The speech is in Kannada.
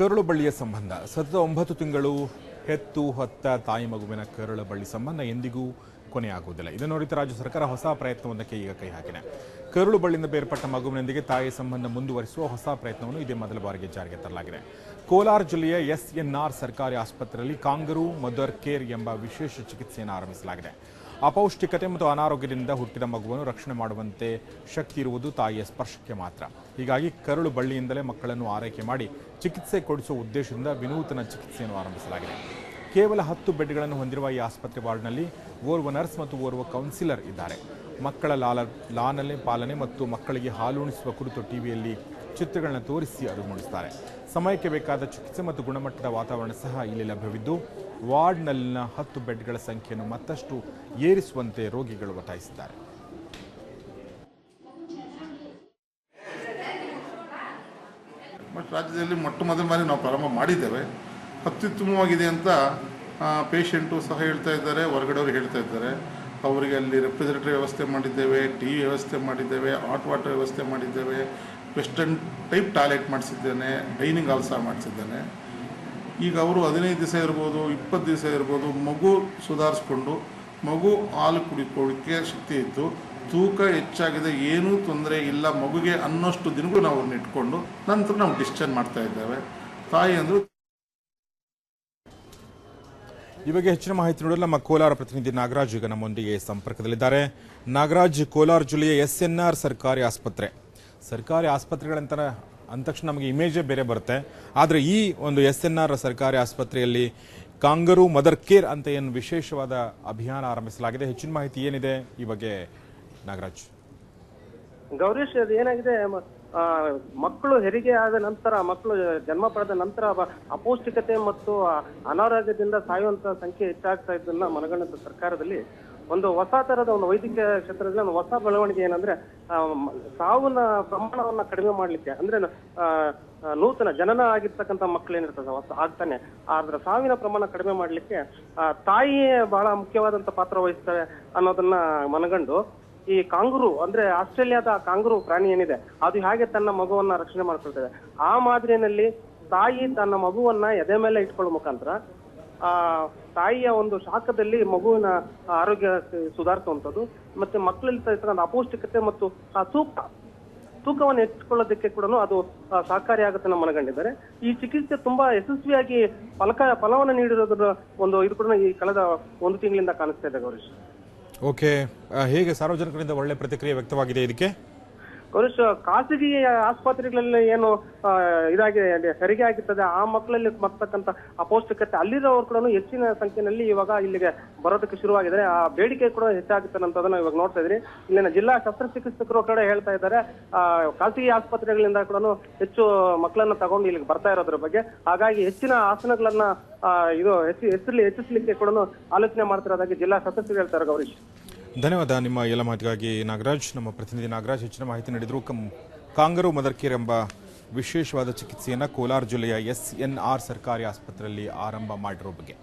ಕರುಳು ಬಳ್ಳಿಯ ಸಂಬಂಧ. ಸತತ ಒಂಬತ್ತು ತಿಂಗಳು ಹೆತ್ತು ಹೊತ್ತ ತಾಯಿ ಮಗುವಿನ ಕರುಳು ಬಳ್ಳಿ ಸಂಬಂಧ ಎಂದಿಗೂ ಕೊನೆಯಾಗುವುದಿಲ್ಲ. ಇದನ್ನು ನೋಡಿದ ರಾಜ್ಯ ಸರ್ಕಾರ ಹೊಸ ಪ್ರಯತ್ನವೊಂದಕ್ಕೆ ಈಗ ಕೈ ಹಾಕಿದೆ. ಕರುಳು ಬಳ್ಳಿಯಿಂದ ಬೇರ್ಪಟ್ಟ ಮಗುವಿನೊಂದಿಗೆ ತಾಯಿ ಸಂಬಂಧ ಮುಂದುವರಿಸುವ ಹೊಸ ಪ್ರಯತ್ನವನ್ನು ಇದೇ ಮೊದಲ ಬಾರಿಗೆ ಜಾರಿಗೆ ತರಲಾಗಿದೆ. ಕೋಲಾರ ಜಿಲ್ಲೆಯ ಎಸ್ಎನ್ಆರ್ ಸರ್ಕಾರಿ ಆಸ್ಪತ್ರೆಯಲ್ಲಿ ಕಾಂಗರು, ಮದರ್ ಕೇರ್ ಎಂಬ ವಿಶೇಷ ಚಿಕಿತ್ಸೆಯನ್ನು ಆರಂಭಿಸಲಾಗಿದೆ. ಅಪೌಷ್ಟಿಕತೆ ಮತ್ತು ಅನಾರೋಗ್ಯದಿಂದ ಹುಟ್ಟಿದ ಮಗುವನ್ನು ರಕ್ಷಣೆ ಮಾಡುವಂತೆ ಶಕ್ತಿ ಇರುವುದು ತಾಯಿಯ ಸ್ಪರ್ಶಕ್ಕೆ ಮಾತ್ರ. ಹೀಗಾಗಿ ಕರುಳು ಬಳ್ಳಿಯಿಂದಲೇ ಮಕ್ಕಳನ್ನು ಆರೈಕೆ ಮಾಡಿ ಚಿಕಿತ್ಸೆ ಕೊಡಿಸುವ ಉದ್ದೇಶದಿಂದ ವಿನೂತನ ಚಿಕಿತ್ಸೆಯನ್ನು ಆರಂಭಿಸಲಾಗಿದೆ. ಕೇವಲ ಹತ್ತು ಬೆಡ್ಗಳನ್ನು ಹೊಂದಿರುವ ಈ ಆಸ್ಪತ್ರೆ ವಾರ್ಡ್ನಲ್ಲಿ ಓರ್ವ ನರ್ಸ್ ಮತ್ತು ಓರ್ವ ಕೌನ್ಸಿಲರ್ ಇದ್ದಾರೆ. ಮಕ್ಕಳ ಲಾಲ ಲಾಲನೆ ಪಾಲನೆ ಮತ್ತು ಮಕ್ಕಳಿಗೆ ಹಾಲುಣಿಸುವ ಕುರಿತು ಟಿವಿಯಲ್ಲಿ ಚಿತ್ರಗಳನ್ನ ತೋರಿಸಿ ಅರಿವು ಮೂಡಿಸ್ತಾರೆ. ಸಮಯಕ್ಕೆ ಬೇಕಾದ ಚಿಕಿತ್ಸೆ ಮತ್ತು ಗುಣಮಟ್ಟದ ವಾತಾವರಣ ಸಹ ಇಲ್ಲಿ ಲಭ್ಯವಿದ್ದು, ವಾರ್ಡ್ನಲ್ಲಿನ ಹತ್ತು ಬೆಡ್ಗಳ ಸಂಖ್ಯೆಯನ್ನು ಮತ್ತಷ್ಟು ಏರಿಸುವಂತೆ ರೋಗಿಗಳು ಒತ್ತಾಯಿಸಿದ್ದಾರೆ. ರಾಜ್ಯದಲ್ಲಿ ಮೊಟ್ಟ ಮೊದಲ ಬಾರಿ ನಾವು ಪ್ರಾರಂಭ ಮಾಡಿದ್ದೇವೆ. ಅತ್ಯುತ್ತಮವಾಗಿದೆ ಅಂತ ಪೇಷಂಟು ಸಹ ಹೇಳ್ತಾ ಇದ್ದಾರೆ, ಹೊರಗಡೆಯವರು ಹೇಳ್ತಾ ಇದ್ದಾರೆ. ಅವರಿಗೆ ಅಲ್ಲಿ ರೆಫ್ರಿಜರೇಟರ್ ವ್ಯವಸ್ಥೆ ಮಾಡಿದ್ದೇವೆ ಟಿ ವ್ಯವಸ್ಥೆ ಮಾಡಿದ್ದೇವೆ, ಹಾಟ್ ವಾಟರ್ ವ್ಯವಸ್ಥೆ ಮಾಡಿದ್ದೇವೆ. ವೆಸ್ಟರ್ನ್ ಟೈಪ್ ಟಾಯ್ಲೆಟ್ ಮಾಡಿಸಿದ್ದೇನೆ, ಡೈನಿಂಗ್ ಆಲ್ಸರ್ ಸಹ ಮಾಡಿಸಿದ್ದೇನೆ. ಈಗ ಅವರು ಹದಿನೈದು ದಿವಸ ಇರ್ಬೋದು, ಇಪ್ಪತ್ತು ದಿವಸ ಇರ್ಬೋದು, ಮಗು ಸುಧಾರಿಸ್ಕೊಂಡು, ಮಗು ಹಾಲು ಕುಡಿಕೊಳ್ಳಿಕ್ಕೆ ಶಕ್ತಿ ಇತ್ತು ತೂಕ ಹೆಚ್ಚಾಗಿದೆ, ಏನೂ ತೊಂದರೆ ಇಲ್ಲ, ಮಗುಗೆ ಅನ್ನೋಷ್ಟು ದಿನಗಳು ನಾವು ಅವ್ರನ್ನ ಇಟ್ಕೊಂಡು ನಂತರ ನಾವು ಡಿಸ್ಚಾರ್ಜ್ ಮಾಡ್ತಾ ಇದ್ದೇವೆ. ತಾಯಿ ಅಂದರು ಈ ಬಗ್ಗೆ ಹೆಚ್ಚಿನ ಮಾಹಿತಿ ನೋಡಲು ನಮ್ಮ ಕೋಲಾರ ಪ್ರತಿನಿಧಿ ನಾಗರಾಜ್ ಈಗ ನಮ್ಮೊಂದಿಗೆ ಸಂಪರ್ಕದಲ್ಲಿದ್ದಾರೆ. ನಾಗರಾಜ್, ಕೋಲಾರ ಜಿಲ್ಲೆಯ ಎಸ್ಎನ್ಆರ್ ಸರ್ಕಾರಿ ಆಸ್ಪತ್ರೆ. ಸರ್ಕಾರಿ ಆಸ್ಪತ್ರೆಗಳಂತ ಅಂದ ತಕ್ಷಣ ನಮಗೆ ಇಮೇಜೇ ಬೇರೆ ಬರುತ್ತೆ. ಆದರೆ ಈ ಒಂದು ಎಸ್ ಎನ್ ಆರ್ ಸರ್ಕಾರಿ ಆಸ್ಪತ್ರೆಯಲ್ಲಿ ಕಾಂಗರು, ಮದರ್ ಕೇರ್ ಅಂತ ಏನು ವಿಶೇಷವಾದ ಅಭಿಯಾನ ಆರಂಭಿಸಲಾಗಿದೆ? ಹೆಚ್ಚಿನ ಮಾಹಿತಿ ಏನಿದೆ? ಈ ಬಗ್ಗೆ ನಾಗರಾಜ್. ಗೌರೀಶ್ ಅದು ಏನಾಗಿದೆ? ಮಕ್ಕಳು ಹೆರಿಗೆ ಆದ ನಂತರ, ಮಕ್ಕಳು ಜನ್ಮ ಪಡೆದ ನಂತರ ಅಪೌಷ್ಟಿಕತೆ ಮತ್ತು ಅನಾರೋಗ್ಯದಿಂದ ಸಾಯುವಂತ ಸಂಖ್ಯೆ ಹೆಚ್ಚಾಗ್ತಾ ಇದ್ದನ್ನ ಮನಗಂಡ ಸರ್ಕಾರದಲ್ಲಿ ಒಂದು ಹೊಸ ತರದ ಒಂದು ವೈದ್ಯಕೀಯ ಕ್ಷೇತ್ರದಲ್ಲಿ ಒಂದು ಹೊಸ ಬೆಳವಣಿಗೆ ಏನಂದ್ರೆ ಸಾವಿನ ಪ್ರಮಾಣವನ್ನ ಕಡಿಮೆ ಮಾಡ್ಲಿಕ್ಕೆ, ಅಂದ್ರೆ ನೂತನ ಜನನ ಆಗಿರ್ತಕ್ಕಂಥ ಮಕ್ಕಳು ಏನಿರ್ತದೆ, ಹೊಸ ಆಗ್ತಾನೆ, ಆದ್ರೆ ಸಾವಿನ ಪ್ರಮಾಣ ಕಡಿಮೆ ಮಾಡ್ಲಿಕ್ಕೆ ತಾಯಿಯೇ ಬಹಳ ಮುಖ್ಯವಾದಂತ ಪಾತ್ರ ವಹಿಸ್ತಾರೆ ಅನ್ನೋದನ್ನ ಮನಗಂಡು, ಈ ಕಾಂಗ್ರು, ಅಂದ್ರೆ ಆಸ್ಟ್ರೇಲಿಯಾದ ಕಾಂಗ್ರು ಪ್ರಾಣಿ ಏನಿದೆ, ಅದು ಹೇಗೆ ತನ್ನ ಮಗುವನ್ನ ರಕ್ಷಣೆ ಮಾಡ್ಕೊಳ್ತದೆ, ಆ ಮಾದರಿಯಲ್ಲಿ ತಾಯಿ ತನ್ನ ಮಗುವನ್ನ ಎದೆ ಮೇಲೆ ಇಟ್ಕೊಳ್ಳೋ ಮುಖಾಂತರ ತಾಯಿಯ ಒಂದು ಶಾಖದಲ್ಲಿ ಮಗುವಿನ ಆರೋಗ್ಯ ಸುಧಾರಿಸುವಂಥದ್ದು, ಮತ್ತೆ ಮಕ್ಕಳಲ್ಲಿ ಇರ್ತಕ್ಕಂಥ ಅಪೌಷ್ಟಿಕತೆ ಮತ್ತು ಆ ತೂಕ, ತೂಕವನ್ನು ಹೆಚ್ಚಿಕೊಳ್ಳೋದಕ್ಕೆ ಕೂಡ ಅದು ಸಹಕಾರಿ ಆಗುತ್ತೆ ನಮ್ಮ ಮನಗಂಡಿದ್ದಾರೆ. ಈ ಚಿಕಿತ್ಸೆ ತುಂಬಾ ಯಶಸ್ವಿಯಾಗಿ ಫಲಕ, ಫಲವನ್ನು ನೀಡಿರೋದ್ರ ಒಂದು ಇದು ಕೂಡ ಈ ಕಳೆದ ಒಂದು ತಿಂಗಳಿಂದ ಕಾಣಿಸ್ತಾ ಇದೆ ಗೌರೀಶ್. ಓಕೆ. ಹೇಗೆ ಸಾರ್ವಜನಿಕರಿಂದ ಒಳ್ಳೆ ಪ್ರತಿಕ್ರಿಯೆ ವ್ಯಕ್ತವಾಗಿದೆ ಇದಕ್ಕೆ? ಗೌರೀಶ್ ಖಾಸಗಿ ಆಸ್ಪತ್ರೆಗಳಲ್ಲಿ ಏನು ಇದಾಗಿದೆ ಸರಿಗೆ ಆಗಿರ್ತದೆ ಆ ಮಕ್ಕಳಲ್ಲಿ ಬರ್ತಕ್ಕಂಥ ಅಪೌಷ್ಟಿಕತೆ ಅಲ್ಲಿರೋರು ಕೂಡ ಹೆಚ್ಚಿನ ಸಂಖ್ಯೆಯಲ್ಲಿ ಇವಾಗ ಇಲ್ಲಿಗೆ ಬರೋದಕ್ಕೆ ಶುರುವಾಗಿದೆ ಆ ಬೇಡಿಕೆ ಕೂಡ ಹೆಚ್ಚಾಗುತ್ತೆ ಅಂತದನ್ನ ಇವಾಗ ನೋಡ್ತಾ ಇದ್ರಿ. ಇಲ್ಲಿನ ಜಿಲ್ಲಾ ಶಸ್ತ್ರಚಿಕಿತ್ಸಕರು ಕೂಡ ಹೇಳ್ತಾ ಇದ್ದಾರೆ. ಆ, ಖಾಸಗಿ ಆಸ್ಪತ್ರೆಗಳಿಂದ ಕೂಡ ಹೆಚ್ಚು ಮಕ್ಕಳನ್ನ ತಗೊಂಡು ಇಲ್ಲಿಗೆ ಬರ್ತಾ ಇರೋದ್ರ ಬಗ್ಗೆ. ಹಾಗಾಗಿ ಹೆಚ್ಚಿನ ಆಸನಗಳನ್ನ ಇದು ಹೆಚ್ಚು ಹೆಸರಲ್ಲಿ ಹೆಚ್ಚಿಸಲಿಕ್ಕೆ ಕೂಡ ಆಲೋಚನೆ ಮಾಡ್ತಿರೋದಾಗಿ ಜಿಲ್ಲಾ ಶಸ್ತ್ರಚಿಕಿತ್ಸಕರು ಹೇಳ್ತಾರೆ ಗೌರೀಶ್. ಧನ್ಯವಾದ. ನಿಮ್ಮ ಎಲ್ಲ ಮಾಹಿತಿಗಾಗಿ ನಾಗರಾಜ್, ನಮ್ಮ ಪ್ರತಿನಿಧಿ ನಾಗರಾಜ್, ಹೆಚ್ಚಿನ ಮಾಹಿತಿ ನೀಡಿದರು. ಕಂ, ಕಾಂಗರು ಮದರ್ಕೇರ್ ಎಂಬ ವಿಶೇಷವಾದ ಚಿಕಿತ್ಸೆಯನ್ನು ಕೋಲಾರ ಜಿಲ್ಲೆಯ ಎಸ್ ಎನ್ ಆರ್ ಸರ್ಕಾರಿ ಆಸ್ಪತ್ರೆಯಲ್ಲಿ ಆರಂಭ ಮಾಡಿರೋ ಬಗ್ಗೆ.